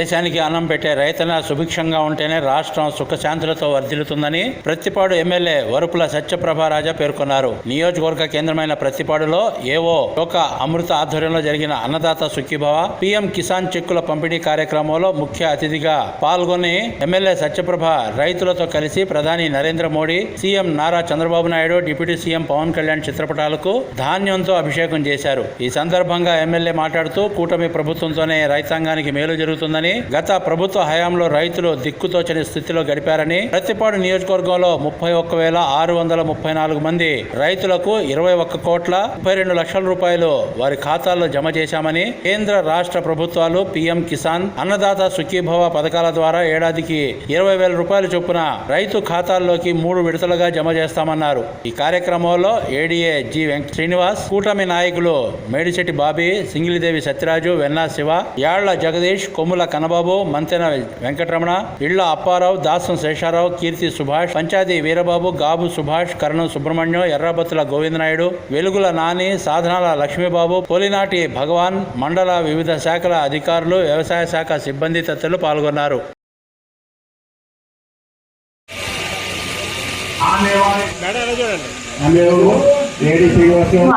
దేశానికి అన్నం పెట్టే రైతన్న సుభిక్షంగా ఉంటేనే రాష్ట్రం సుఖశాంతులతో వర్ధిల్లుతుందని ప్రతిపాడు ఎమ్మెల్యే వరుపుల సత్యప్రభారాజా పేర్కొన్నారు. నియోజకవర్గ కేంద్రమైన ప్రతిపాడులో ఏవో ఒక అమృత ఆధ్వర్యంలో జరిగిన అన్నదాత సుఖీభవ పీఎం కిసాన్ చెక్కుల పంపిణీ కార్యక్రమంలో ముఖ్య అతిథిగా పాల్గొని ఎమ్మెల్యే సత్యప్రభ రైతులతో కలిసి ప్రధాని Narendra Modi CM Nara Chandrababu Naidu deputy CM Pawan Kalyan చిత్రపటాలకు ధాన్యంతో అభిషేకం చేశారు. ఈ సందర్భంగా ఎమ్మెల్యే మాట్లాడుతూ కూటమి ప్రభుత్వంతోనే రైతాంగానికి మేలు జరుగుతుందని గత ప్రభుత్వ హయాంలో రైతులు దిక్కుతోచని స్థితిలో గడిపారని ప్రతిపాడు నియోజకవర్గంలో ముప్పై ఒక్క వేల ఆరు వందల ముప్పై నాలుగు మంది రైతులకు ఇరవై ఒక్క కోట్ల ముప్పై రెండు లక్షల రూపాయలు వారి ఖాతాల్లో జమ చేశామని కేంద్ర రాష్ట్ర ప్రభుత్వాలు పీఎం కిసాన్ అన్నదాత సుఖీభవ పథకాల ద్వారా ఏడాదికి ఇరవై వేల రూపాయల చొప్పున రైతు ఖాతాల్లోకి మూడు విడతలుగా జమ చేస్తామన్నారు. ఈ కార్యక్రమంలో ఏడీఏ జి వెంకట శ్రీనివాస్ కూటమి నాయకులు మేడిశెట్టి బాబీ సింగిలిదేవి సత్యరాజు వెన్నా శివ యాళ్ళ జగదీష్ కొమ్ముల కన్నబాబు మంతెన వెంకటరమణ ఇళ్ళ అప్పారావు దాసం శేషారావు కీర్తి సుభాష్ పంచాది వీరబాబు గాబు సుభాష్ కరణం సుబ్రహ్మణ్యం ఎర్రబత్తుల గోవిందనాయుడు వెలుగుల నాని సాధనాల లక్ష్మీబాబు పోలినాటి భగవాన్ మండల వివిధ శాఖల అధికారులు వ్యవసాయ శాఖ సిబ్బంది తదితరులు పాల్గొన్నారు.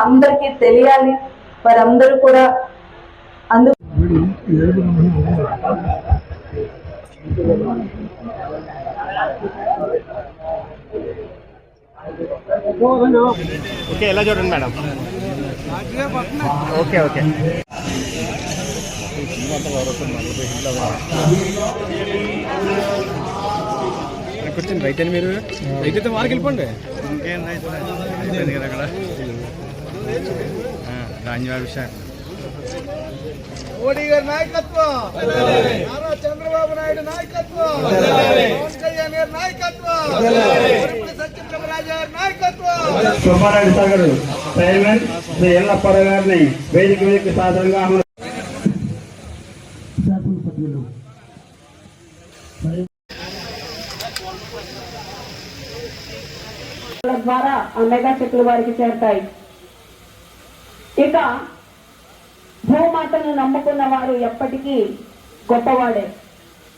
అందరికీ తెలియాలి. వారందరూ కూడా అందు ఓకే ఎలా చూడండి మేడం? Okay okay. కూర్చొని రైట్ అని మీరు. రైట్ అయితే మార్కి వెళ్ళిపోండి. ఇంకేం అయిపోయింది కదా అక్కడ. ధాన్యాభిషేకం మోడీ గారి నాయకత్వం నారా చంద్రబాబు నాయుడు నాయకత్వం. పవన్ కళ్యాణ్ గారి నాయకత్వం. వరుపుల సత్యప్రభరాజు గారి నాయకత్వం. సుబ్బారెడ్డి సాగర్ చైర్మన్ శ్రీ ఎల్లప్పర గారిని వేదిక వేదిక సాధారణంగా ఆహ్వానిస్తున్నాను. శాసనసభ్యులు వాళ్ళ ద్వారా ఆ మెగా చెక్కులు వారికి చేరతాయి. ఇక భూమాతను నమ్ముకున్న వారు ఎప్పటికీ గొప్పవాడే.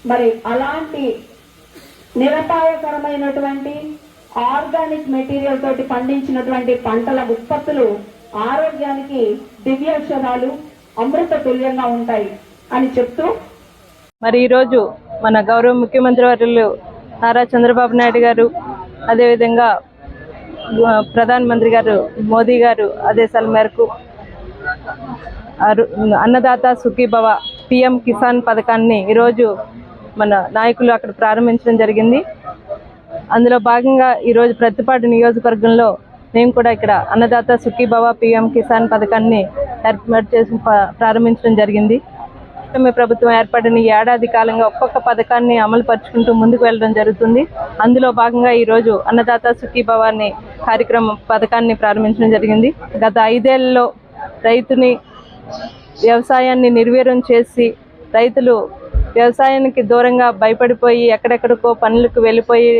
మరి అలాంటి నిరపాయకరమైనటువంటి ఆర్గానిక్ మెటీరియల్ తోటి పండించినటువంటి పంటల ఉత్పత్తులు ఆరోగ్యానికి దివ్యౌషధాలు అమృత తుల్యంగా ఉంటాయి అని చెప్తూ మరి ఈరోజు మన గౌరవ ముఖ్యమంత్రి వర్యులు నారా చంద్రబాబు నాయుడు గారు అదేవిధంగా ప్రధానమంత్రి గారు మోదీ గారు ఆదేశాల మేరకు అన్నదాత సుఖీభవ పిఎం కిసాన్ పథకాన్ని ఈరోజు మన నాయకులు అక్కడ ప్రారంభించడం జరిగింది. అందులో భాగంగా ఈరోజు ప్రతిపాటు నియోజకవర్గంలో మేము కూడా ఇక్కడ అన్నదాత సుఖీభవ పిఎం కిసాన్ పథకాన్ని ఏర్పాటు చేసి ప్రారంభించడం జరిగింది. కూటమి ప్రభుత్వం ఏర్పడిన ఈ ఏడాది కాలంగా ఒక్కొక్క పథకాన్ని అమలు పరుచుకుంటూ ముందుకు వెళ్ళడం జరుగుతుంది. అందులో భాగంగా ఈరోజు అన్నదాత సుఖీభవాన్ని కార్యక్రమం పథకాన్ని ప్రారంభించడం జరిగింది. గత ఐదేళ్ళలో రైతుని వ్యవసాయాన్ని నిర్వీర్యం చేసి రైతులు వ్యవసాయానికి దూరంగా భయపడిపోయి ఎక్కడెక్కడికో పనులకు వెళ్ళిపోయి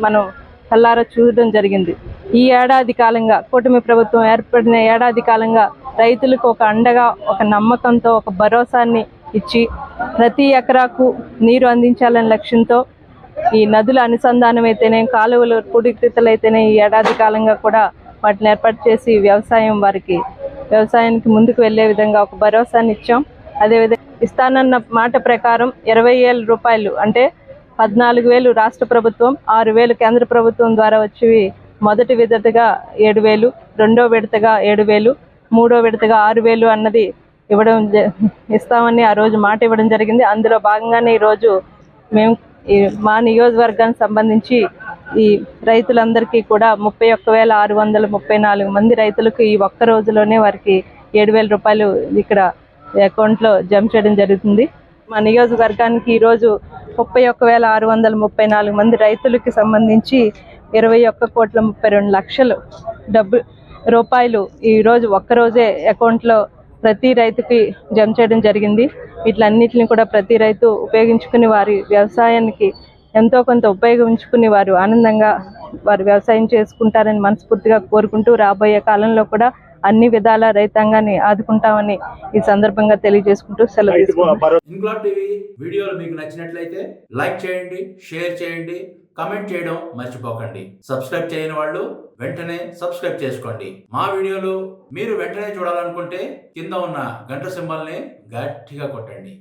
మనం కల్లారా చూడడం జరిగింది. ఈ ఏడాది కాలంగా కూటమి ప్రభుత్వం ఏర్పడిన ఏడాది కాలంగా రైతులకు ఒక అండగా ఒక నమ్మకంతో ఒక భరోసాన్ని ఇచ్చి ప్రతి ఎకరాకు నీరు అందించాలనే లక్ష్యంతో ఈ నదుల అనుసంధానం అయితేనే కాలువలు పూడికతలు అయితేనే ఈ ఏడాది కాలంగా కూడా వాటిని ఏర్పాటు చేసి వ్యవసాయం వారికి వ్యవసాయానికి ముందుకు వెళ్ళే విధంగా ఒక భరోసాని ఇచ్చాం అదేవిధంగా ఇస్తానన్న మాట ప్రకారం ఇరవై వేల రూపాయలు అంటే పద్నాలుగు వేలు రాష్ట్ర ప్రభుత్వం ఆరు వేలు కేంద్ర ప్రభుత్వం ద్వారా వచ్చి మొదటి విడతగా ఏడు వేలు రెండో విడతగా ఏడు వేలు మూడో విడతగా ఆరు వేలు అన్నది ఇవ్వడం జ- ఇస్తామని ఆ రోజు మాట ఇవ్వడం జరిగింది. అందులో భాగంగానే ఈరోజు మేము ఈ మా నియోజకవర్గానికి సంబంధించి ఈ రైతులందరికీ కూడా ముప్పై ఒక్క వేల ఆరు వందల ముప్పై నాలుగు మంది రైతులకు ఈ ఒక్క రోజులోనే వారికి ఏడు వేల రూపాయలు ఇక్కడ అకౌంట్లో జమ చేయడం జరుగుతుంది. మా నియోజకవర్గానికి ఈరోజు ముప్పై ఒక్క వేల ఆరు వందల ముప్పై నాలుగు మంది రైతులకి సంబంధించి ఇరవై ఒక్క కోట్ల ముప్పై రెండు లక్షలు డబ్బు రూపాయలు ఈరోజు ఒక్కరోజే అకౌంట్లో ప్రతి రైతుకి జమ చేయడం జరిగింది. వీటిలన్నిటిని కూడా ప్రతి రైతు ఉపయోగించుకుని వారి వ్యవసాయానికి ఎంతో కొంత ఉపయోగించుకుని వారు ఆనందంగా వారు వ్యవసాయం చేసుకుంటారని మనస్ఫూర్తిగా కోరుకుంటూ రాబోయే కాలంలో కూడా అన్ని విధాల రైతాంగాన్ని ఆదుకుంటామని ఈ సందర్భంగా తెలియజేసుకుంటూ సెలవు తీసుకుంటున్నాను. ఇంక్లాబ్ టీవీ వీడియోలు మీకు నచ్చినట్లయితే లైక్ చేయండి షేర్ చేయండి కమెంట్ చేయడం మర్చిపోకండి. సబ్స్క్రైబ్ చేయని వాళ్ళు వెంటనే సబ్స్క్రైబ్ చేసుకోండి. మా వీడియోలు మీరు వెంటనే చూడాలనుకుంటే కింద ఉన్న గంట సింబల్ని గట్టిగా కొట్టండి.